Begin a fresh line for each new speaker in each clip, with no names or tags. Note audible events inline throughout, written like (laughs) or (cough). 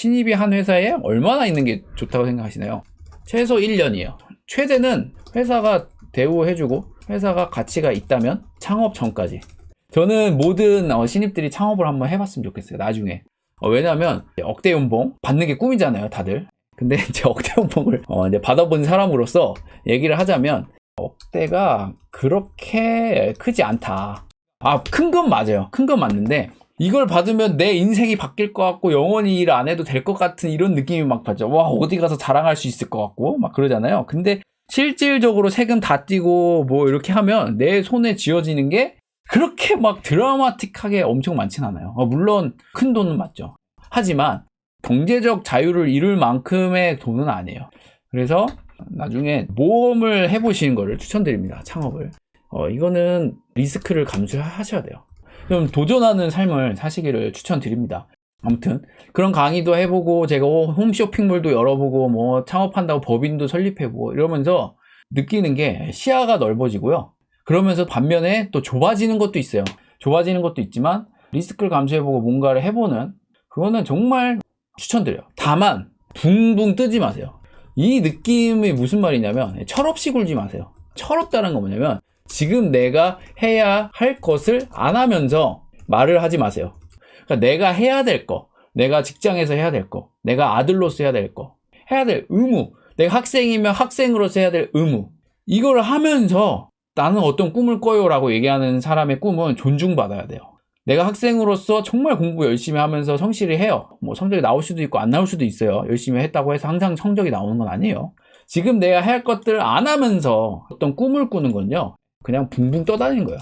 신입이 한 회사에 얼마나 있는 게 좋다고 생각하시나요? 최소 1년이에요. 최대는 회사가 대우해주고 회사가 가치가 있다면 창업 전까지. 저는 모든 어, 신입들이 창업을 한번 해봤으면 좋겠어요. 나중에. 어, 왜냐면 억대 연봉 받는 게 꿈이잖아요, 다들. 근데 (laughs) 이제 억대 연봉을 어, 이제 받아본 사람으로서 얘기를 하자면 억대가 그렇게 크지 않다. 아, 큰 건 맞아요. 큰 건 맞는데 이걸 받으면 내 인생이 바뀔 것 같고 영원히 일 안 해도 될 것 같은 이런 느낌이 막 받죠. 와, 어디 가서 자랑할 수 있을 것 같고 막 그러잖아요. 근데 실질적으로 세금 다 떼고 뭐 이렇게 하면 내 손에 쥐어지는 게 그렇게 막 드라마틱하게 엄청 많진 않아요. 어, 물론 큰 돈은 맞죠. 하지만 경제적 자유를 이룰 만큼의 돈은 아니에요. 그래서 나중에 모험을 해보시는 거를 추천드립니다. 창업을. 어, 이거는 리스크를 감수하셔야 돼요. 좀 도전하는 삶을 사시기를 추천드립니다. 아무튼 그런 강의도 해보고 제가 홈쇼핑몰도 열어보고 뭐 창업한다고 법인도 설립해보고 이러면서 느끼는 게 시야가 넓어지고요. 그러면서 반면에 또 좁아지는 것도 있어요. 좁아지는 것도 있지만 리스크를 감수해보고 뭔가를 해보는 그거는 정말 추천드려요. 다만 붕붕 뜨지 마세요. 이 느낌이 무슨 말이냐면 철없이 굴지 마세요. 철없다는 건 뭐냐면 지금 내가 해야 할 것을 안 하면서 말을 하지 마세요. 그러니까 내가 해야 될 거, 내가 직장에서 해야 될 거, 내가 아들로서 해야 될 거, 해야 될 의무, 내가 학생이면 학생으로서 해야 될 의무. 이걸 하면서 나는 어떤 꿈을 꿔요 라고 얘기하는 사람의 꿈은 존중받아야 돼요. 내가 학생으로서 정말 공부 열심히 하면서 성실히 해요. 뭐 성적이 나올 수도 있고 안 나올 수도 있어요. 열심히 했다고 해서 항상 성적이 나오는 건 아니에요. 지금 내가 할 것들 안 하면서 어떤 꿈을 꾸는 건요. 그냥 붕붕 떠다니는 거예요.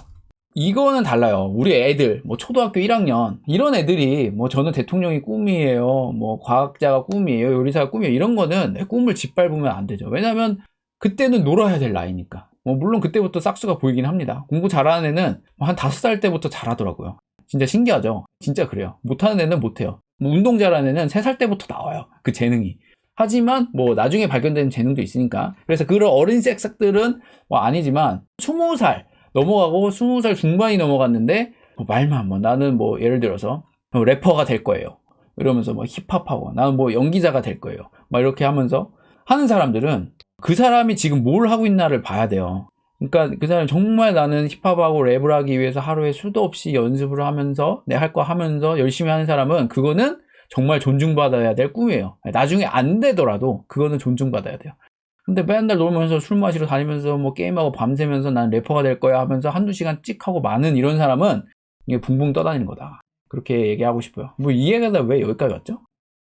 이거는 달라요. 우리 애들, 뭐 초등학교 1학년 이런 애들이 뭐 저는 대통령이 꿈이에요. 뭐 과학자가 꿈이에요. 요리사가 꿈이에요. 이런 거는 내 꿈을 짓밟으면 안 되죠. 왜냐하면 그때는 놀아야 될 나이니까. 뭐 물론 그때부터 싹수가 보이긴 합니다. 공부 잘하는 애는 한 다섯 살 때부터 잘하더라고요. 진짜 신기하죠. 진짜 그래요. 못하는 애는 못해요. 뭐 운동 잘하는 애는 세살 때부터 나와요. 그 재능이. 하지만 뭐 나중에 발견되는 재능도 있으니까. 그래서 그런 어린 섹삭들은 뭐 아니지만 20살 넘어가고 20살 중반이 넘어갔는데 뭐 말만 뭐 나는 뭐 예를 들어서 뭐 래퍼가 될 거예요. 이러면서 뭐 힙합하고 나는 뭐 연기자가 될 거예요. 막 이렇게 하면서 하는 사람들은 그 사람이 지금 뭘 하고 있나를 봐야 돼요. 그러니까 그 사람이 정말 나는 힙합하고 랩을 하기 위해서 하루에 수도 없이 연습을 하면서 내 할 거 하면서 열심히 하는 사람은 그거는 정말 존중받아야 될 꿈이에요. 나중에 안 되더라도 그거는 존중받아야 돼요. 근데 맨날 놀면서 술 마시러 다니면서 뭐 게임하고 밤새면서 난 래퍼가 될 거야 하면서 한두 시간 찍 하고 많은 이런 사람은 이게 붕붕 떠다니는 거다. 그렇게 얘기하고 싶어요. 뭐 이해가 왜 여기까지 왔죠?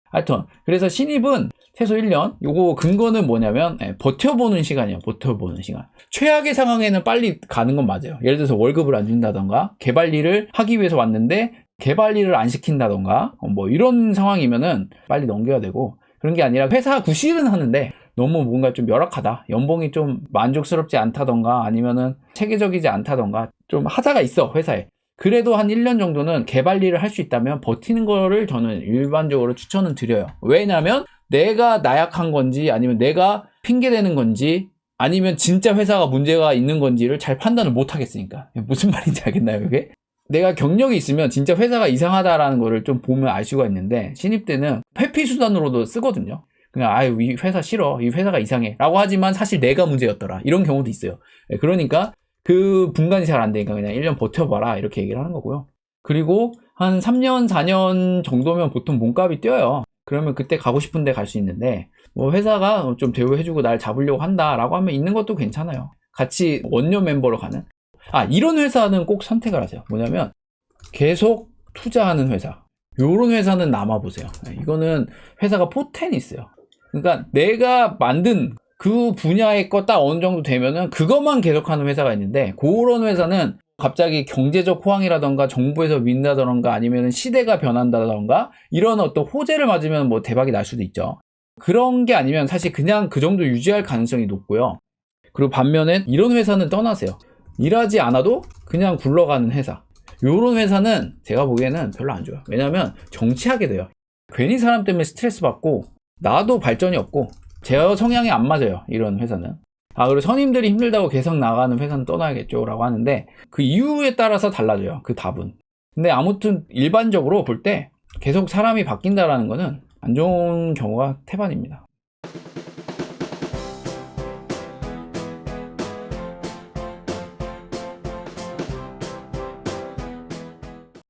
하여튼 그래서 신입은 최소 1년 요거 근거는 뭐냐면 예, 버텨보는 시간이에요. 버텨보는 시간. 최악의 상황에는 빨리 가는 건 맞아요. 예를 들어서 월급을 안 준다던가 개발 일을 하기 위해서 왔는데 개발 일을 안 시킨다던가 어, 뭐 이런 상황이면은 빨리 넘겨야 되고 그런 게 아니라 회사 구실은 하는데 너무 뭔가 좀 열악하다. 연봉이 좀 만족스럽지 않다던가 아니면은 체계적이지 않다던가 좀 하자가 있어, 회사에. 그래도 한 1년 정도는 개발 일을 할 수 있다면 버티는 거를 저는 일반적으로 추천은 드려요. 왜냐면 내가 나약한 건지 아니면 내가 핑계대는 건지 아니면 진짜 회사가 문제가 있는 건지를 잘 판단을 못 하겠으니까. 무슨 말인지 알겠나요, 이게? 내가 경력이 있으면 진짜 회사가 이상하다라는 거를 좀 보면 알 수가 있는데 신입 때는 회피 수단으로도 쓰거든요. 그냥 아유 이 회사 싫어. 이 회사가 이상해. 라고 하지만 사실 내가 문제였더라. 이런 경우도 있어요. 예, 그러니까 그 분간이 잘 안 되니까 그냥 1년 버텨봐라. 이렇게 얘기를 하는 거고요. 그리고 한 3년 4년 정도면 보통 몸값이 뛰어요. 그러면 그때 가고 싶은데 갈 수 있는데 뭐 회사가 좀 대우해주고 날 잡으려고 한다 라고 하면 있는 것도 괜찮아요. 같이 원료 멤버로 가는 아 이런 회사는 꼭 선택을 하세요 뭐냐면 계속 투자하는 회사 요런 회사는 남아보세요 예, 이거는 회사가 포텐이 있어요 그러니까 내가 만든 그 분야의 거딱 어느 정도 되면은 그것만 계속하는 회사가 있는데 그런 회사는 갑자기 경제적 호황이라던가 정부에서 민다던가 아니면 시대가 변한다던가 이런 어떤 호재를 맞으면 뭐 대박이 날 수도 있죠. 그런 게 아니면 사실 그냥 그 정도 유지할 가능성이 높고요. 그리고 반면에 이런 회사는 떠나세요. 일하지 않아도 그냥 굴러가는 회사. 요런 회사는 제가 보기에는 별로 안 좋아요. 왜냐면 정치하게 돼요. 괜히 사람 때문에 스트레스 받고 나도 발전이 없고 제 성향이 안 맞아요. 이런 회사는. 아, 그리고 선임들이 힘들다고 계속 나가는 회사는 떠나야겠죠. 라고 하는데 그 이유에 따라서 달라져요. 그 답은. 근데 아무튼 일반적으로 볼 때 계속 사람이 바뀐다라는 거는 안 좋은 경우가 태반입니다.